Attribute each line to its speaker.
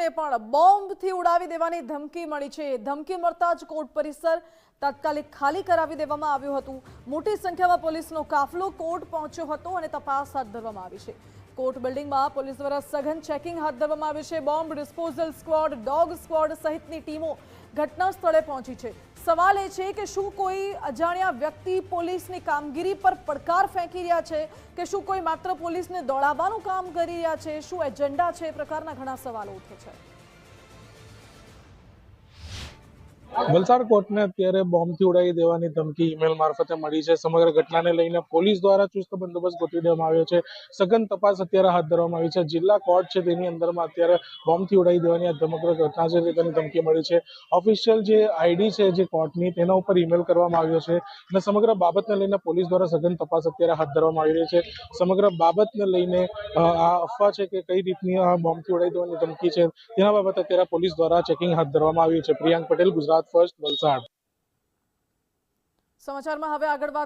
Speaker 1: ને પણ બોમ્બથી ઉડાવી દેવાની ધમકી મળી છે. ધમકી મળતા જ કોર્ટ પરિસર તાત્કાલિક ખાલી કરાવી દેવામાં આવ્યું હતું. મોટી સંખ્યામાં પોલીસનો કાફલો કોર્ટ પહોંચ્યો હતો અને તપાસ હાથ ધરવામાં આવી છે. કોર્ટ બિલ્ડિંગમાં પોલીસ દ્વારા સઘન ચેકિંગ હાથ ધરવામાં આવ્યું છે. Bomb disposal squad, dog squad સહિતની ટીમો ઘટના સ્થળે પહોંચી છે. સવાલ એ છે કે શું કોઈ અજાણ્યા વ્યક્તિ પોલીસની કામગીરી પર પડકાર ફેંકી રહ્યા છે? કે શું કોઈ માત્ર પોલીસને દોડાવવાનું કામ કરી રહ્યા છે? શું એજન્ડા છે? એ પ્રકારના ઘણા સવાલો ઉઠે છે.
Speaker 2: વલસાડ કોર્ટને અત્યારે બોમ્બથી ઉડાવી દેવાની ધમકી ઈમેલ મારફતે મળી છે. સમગ્ર ઘટનાને લઈને પોલીસ દ્વારા ચુસ્ત બંદોબસ્ત ગોઠવી દેવામાં આવ્યો છે. સઘન તપાસ અત્યારે હાથ ધરવામાં આવી છે. જિલ્લા કોર્ટ છે તેની અંદરમાં અત્યારે બોમ્બથી ઉડાવી દેવાની આ સમગ્ર ઘટના છે તેની ધમકી મળી છે. ઓફિશિયલ જે આઈડી છે જે કોર્ટની તેના ઉપર ઈમેલ કરવામાં આવ્યો છે અને સમગ્ર બાબતને લઈને પોલીસ દ્વારા સઘન તપાસ અત્યારે હાથ ધરવામાં આવી રહી છે. સમગ્ર બાબતને લઈને આ અફવા છે કે કઈ રીતની આ બોમ્બથી ઉડાવી દેવાની ધમકી છે તેના બાબતે અત્યારે પોલીસ દ્વારા ચેકિંગ હાથ ધરવામાં આવ્યું છે. પ્રિયાંક પટેલ, ગુજરાત. ફર્સ્ટ વલસાડ.
Speaker 1: સમાચારમાં હવે આગળ